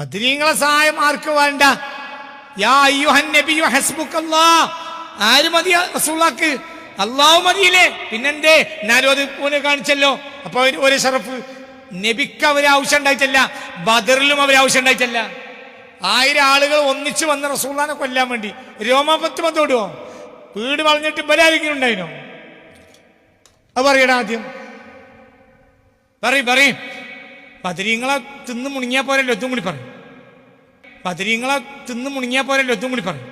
ബദ്രീങ്ങളെ സഹായം ആർക്ക് വേണ്ട? യാ അയ്യുഹൻ നബിയു ഹസ്ബുക്കല്ലാ. ആര് മതി റസൂലാക്ക് അള്ളാഹു മതിയില്ലേ? പിന്നെന്തേ? എന്നാലും അത് ഓന് കാണിച്ചല്ലോ. അപ്പൊ ഒരു- ഷറഫ് നബിക്ക് അവർ ആവശ്യം ഉണ്ടായിട്ടല്ല ബദറിലും അവർ ആവശ്യം ഉണ്ടായിട്ടല്ല. ആയിരം ആളുകൾ ഒന്നിച്ചു വന്ന റസൂള്ളാനെ കൊല്ലാൻ വേണ്ടി. രോമാപത്ത് ബന്ധോടുവോ വീട് വളഞ്ഞിട്ട് ഇവരാരെങ്കിലും ഉണ്ടായിനോ? അത് പറയടാ ആദ്യം. പറയും പറയും. ബദരീങ്ങളെ തിന്ന് മുണിങ്ങിയാ പോലെ ഒത്തും കൂടി പറയും. ബദരീങ്ങളെ തിന്ന് മുണിങ്ങിയാ പോലെ ഒത്തും കൂടി പറയും.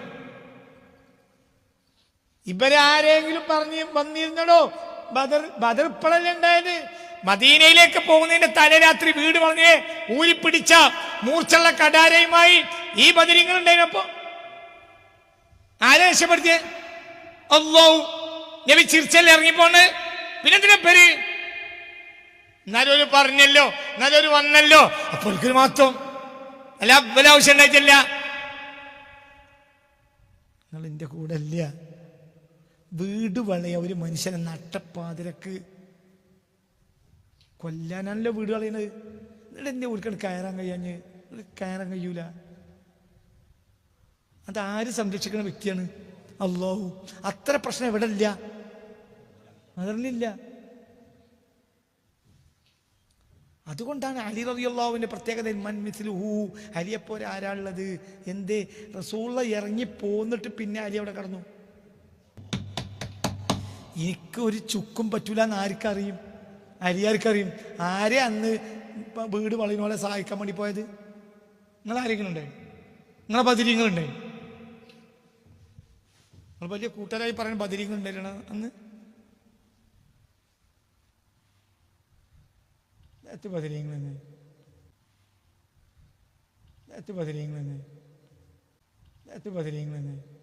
ഇവരാരെങ്കിലും പറഞ്ഞ് വന്നിരുന്നടോ? ബദർ ബദർ ഉണ്ടായത് മദീനയിലേക്ക് പോകുന്നതിന്റെ തലരാത്രി വീട് പറഞ്ഞ് ഊരിപ്പിടിച്ച മൂർച്ചുള്ള കടാരയുമായി ഈ ബദരിങ്ങൾ ഉണ്ടായിരുന്നപ്പോ ആരെ രക്ഷപ്പെടുത്തിയേ? അല്ലോ നബി ചിരിച്ചല്ലേ ഇറങ്ങിപ്പോണ് എന്നാലൊരു പറഞ്ഞല്ലോ നല്ലൊരു വന്നല്ലോ. അപ്പോൾ ഒരു മാത്രം അല്ല വല്ല ആവശ്യം ഉണ്ടായിട്ടില്ല. നിങ്ങൾ എന്റെ കൂടെ അല്ല. വീട് വളയ ഒരു മനുഷ്യനെ നട്ടപ്പാതിരക്ക് കൊല്ലാനല്ലോ വീട് വളയണത്. എന്നിട്ട് എന്റെ ഉൾക്കണ്ട് കയറാൻ കഴിയാഞ്ഞ്. കയറാൻ കഴിയൂല. അതാര് സംരക്ഷിക്കുന്ന വ്യക്തിയാണ്? അള്ളാഹു. അത്ര പ്രശ്നം എവിടെ ഇല്ല അതറിഞ്ഞില്ല. അതുകൊണ്ടാണ് അലി റബിയുള്ളാവിന്റെ പ്രത്യേകത മൻ ഹൂ അലിയെപ്പോലെ ആരാളുള്ളത് എന്തേ? റസൂള്ള ഇറങ്ങി പോന്നിട്ട് പിന്നെ അലി അവിടെ കടന്നു. എനിക്ക് ഒരു ചുക്കും പറ്റൂല എന്ന് ആർക്കറിയും? അലിയാർക്കറിയും ആരെ അന്ന് വീട് വളയുന്നോലെ സഹായിക്കാൻ വേണ്ടി പോയത്? നിങ്ങൾ ആരെങ്കിലും ഉണ്ടായി നിങ്ങളെ ബദിരിങ്ങളുണ്ടായി നിങ്ങൾ വലിയ കൂട്ടരായി പറയുന്ന എത്തി ബദിരിങ്ങളെന്ന് എത്തി ബദിരിങ്ങളെന്ന് എത്തി ബദിരിങ്ങളെന്ന്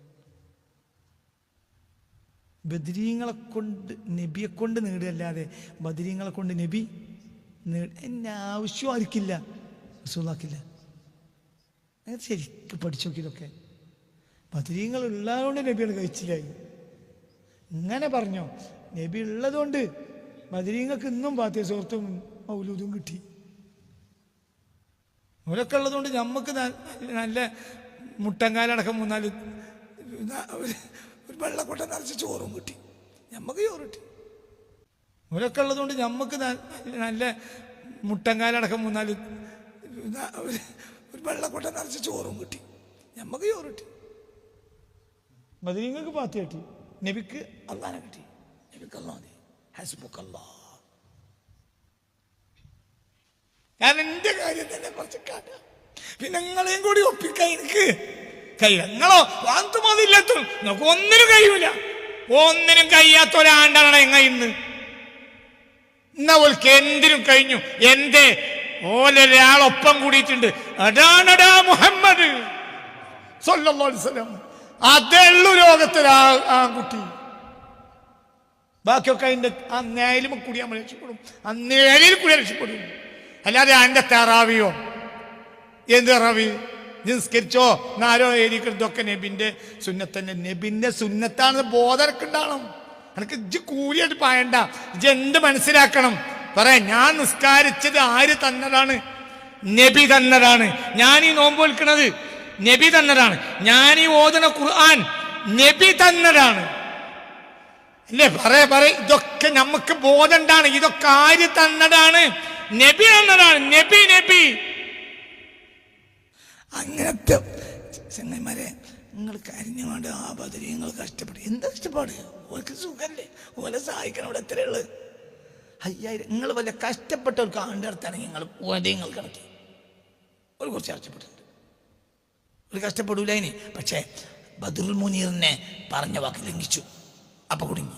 ബദരീങ്ങളെ കൊണ്ട് നബിയെ കൊണ്ട് നേടുകയല്ലാതെ ബദരീങ്ങളെ കൊണ്ട് നബി എന്നെ ആവശ്യം ആർക്കില്ല റസൂലാക്കില്ല അങ്ങനെ ശരിക്കും പഠിച്ചു നോക്കിയതൊക്കെ. ബദരീങ്ങൾ ഉള്ളതുകൊണ്ട് നബികൾ കഴിച്ചില്ലായി. ഇങ്ങനെ പറഞ്ഞോ നബി ഉള്ളതുകൊണ്ട് ബദരീങ്ങൾക്ക് ഇന്നും പാത്തിയ സുഹൃത്തും മൗലൂദും കിട്ടി. നൂലൊക്കെ ഉള്ളതുകൊണ്ട് നമുക്ക് നല്ല മുട്ടങ്കാലടക്കം മൂന്നാൽ ഒരു വെള്ളക്കൊട്ട നിറച്ച് ചോറും കിട്ടി. നമുക്ക് ചോറ് കിട്ടി. നൂലൊക്കെ ഉള്ളതുകൊണ്ട് നമുക്ക് നല്ല മുട്ടങ്കാലടക്കം മൂന്നാൽ ഒരു വെള്ളക്കൊട്ട നിറച്ച് ചോറും കിട്ടി. നമുക്ക് ചോറ് കിട്ടി. മദീങ്ങൾക്ക് പാത്തി കിട്ടി. നബിക്ക് അള്ളാനെ കിട്ടി. നബിക്ക് അള്ളാഹ് ഹസ്ബുക്ക് കാരണം എന്റെ കാര്യം തന്നെ കുറച്ച് കാട്ടാം പിന്നെ നിങ്ങളെയും കൂടി ഒപ്പിക്കാൻ എനിക്ക് കഴിയില്ല നിങ്ങളോ വാന്തുമതില്ലാത്ത നമുക്ക് ഒന്നിനും കഴിയൂല. ഒന്നിനും കഴിയാത്ത ഒരാണ്ടാണ് എങ്ങ ഇന്ന്. എന്നാ എന്തിനും കഴിഞ്ഞു. എന്തേ ഓലൊരാളൊപ്പം കൂടിയിട്ടുണ്ട്. അടാണടാ മുഹമ്മദ്. അതേള്ളു ആ ആൺകുട്ടി. ബാക്കിയൊക്കെ അതിന്റെ ആ നേലും കൂടി നമ്മൾ രക്ഷപ്പെടും ആ കൂടി രക്ഷപ്പെടും അല്ലാതെ അന്റെ തെറാവിയോ? എന്ത് റവി നിസ്കരിച്ചോ? നാരോ എഴുതിക്കുന്നതൊക്കെ നബിന്റെ സുന്നത്തന്നെ. നബിന്റെ സുന്നത്താണെന്ന് ബോധർക്കുണ്ടാവണം എനിക്ക് ഇജ്ജ് കൂലിയായിട്ട് പായണ്ട ഇജ്ജ് എന്ത് മനസ്സിലാക്കണം? പറയാ ഞാൻ നിസ്കാരിച്ചത് ആര് തന്നതാണ്? നബി തന്നതാണ്. ഞാൻ ഈ നോമ്പ് വിൽക്കുന്നത് നബി തന്നതാണ്. ഞാൻ ഈ ഓതണ ഖുർആൻ നബി തന്നതാണ്. അല്ലേ? പറയാ പറയാ ഇതൊക്കെ നമുക്ക് ബോധണ്ടാണ് ഇതൊക്കെ ആര് തന്നതാണ്? നബി എന്നതാണ്. നബി നബി. അങ്ങനത്തെ ചെങ്ങന്മാരെ നിങ്ങൾ കരിഞ്ഞുകൊണ്ട് ആ ബദരി നിങ്ങൾ കഷ്ടപ്പെട്ടു. എന്താ കഷ്ടപ്പാട്? ഓർക്ക് സുഖല്ലേ? ഓലെ സഹായിക്കണം ഇവിടെ എത്രയുള്ളത് അയ്യായിരം. നിങ്ങൾ വല്ല കഷ്ടപ്പെട്ടവർക്ക് ആണ്ട് നിങ്ങൾ നിങ്ങൾ നിങ്ങൾ കണക്കി. ഒരു കുറച്ച് കഷ്ടപ്പെട്ടിട്ടുണ്ട്. ഒരു കഷ്ടപ്പെടൂല ഇനി. പക്ഷേ ബദറുൽ മുനീറിനെ പറഞ്ഞ വാക്ക് ലംഘിച്ചു. അപ്പൊ കുടുങ്ങി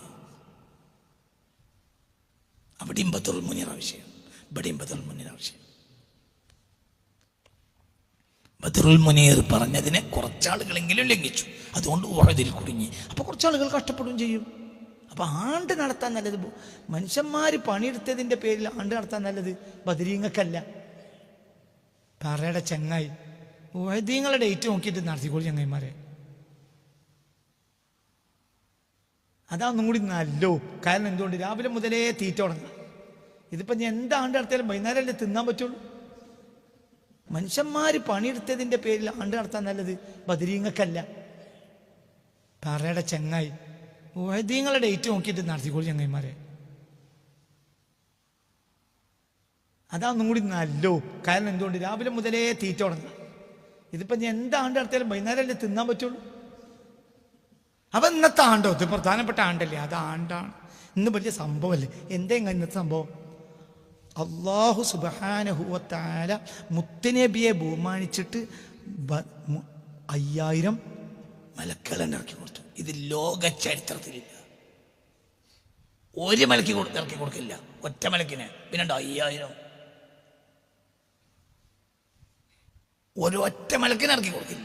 അവിടെയും ബദറുൽ മുനീർ ആവശ്യം ഇവിടെയും ബദറുൽ മുനീർ ആവശ്യം. ബദറുൽ മുനീർ പറഞ്ഞതിനെ കുറച്ചാളുകളെങ്കിലും ലംഘിച്ചു. അതുകൊണ്ട് ഉറതിൽ കുടുങ്ങി. അപ്പൊ കുറച്ചാളുകൾ കഷ്ടപ്പെടുകയും ചെയ്യും. അപ്പൊ ആണ്ട് നടത്താൻ നല്ലത് മനുഷ്യന്മാർ പണിയെടുത്തതിന്റെ പേരിൽ ആണ്ട് നടത്താൻ നല്ലത് ബദരീങ്ങക്കല്ല പാറയുടെ ചങ്ങായി. വൈദ്യങ്ങളുടെ ഡേറ്റ് നോക്കിയിട്ട് നടത്തിക്കോളൂ ചങ്ങായിമാരെ. അതാ ഒന്നും കൂടി നല്ലോ. കാരണം എന്തുകൊണ്ട്? രാവിലെ മുതലേ തീറ്റ തുടങ്ങാം. ഇതിപ്പോ ഞാൻ എന്താണ്ട് നടത്തിയാലും വൈകുന്നേരം അല്ലേ തിന്നാൻ പറ്റുള്ളൂ? മനുഷ്യന്മാർ പണിയെടുത്തതിന്റെ പേരിൽ ആണ്ട് നടത്താൻ നല്ലത് ബദരീങ്ങക്കല്ല പാറയുടെ ചെങ്ങായി. വൈദ്യങ്ങളെ ഡേറ്റ് നോക്കിയിട്ട് നടത്തിക്കോളൂ ചങ്ങായിമാരെ. അതൊന്നും കൂടി നല്ലോ. കാരണം എന്തുകൊണ്ട്? രാവിലെ മുതലേ തീറ്റ തുടങ്ങാം ഇതിപ്പോ ഞാൻ എന്താണ്ട് നടത്തിയാലും വൈകുന്നേരമല്ലേ തിന്നാൻ പറ്റുള്ളൂ. അപ്പൊ ഇന്നത്തെ ആണ്ടോ ഇത് പ്രധാനപ്പെട്ട ആണ്ടല്ലേ? അത് ആണ്ടാണ്. ഇന്ന് വലിയ സംഭവമല്ലേ? എന്താ ഇന്നത്തെ സംഭവം? അള്ളാഹു സുബഹാനഹുവത്താല മുത്തനബിയെ ബഹുമാനിച്ചിട്ട് അയ്യായിരം ഇറക്കി കൊടുത്തു. ഇത് ലോക ചരിത്രത്തിലില്ല. ഒരു മലക്കി കൊടുത്ത് ഇറക്കി കൊടുക്കില്ല. ഒറ്റ മലക്കിന്. പിന്നെണ്ടോ അയ്യായിരം. ഒരു ഒറ്റ മലക്കിന് ഇറക്കി കൊടുക്കില്ല.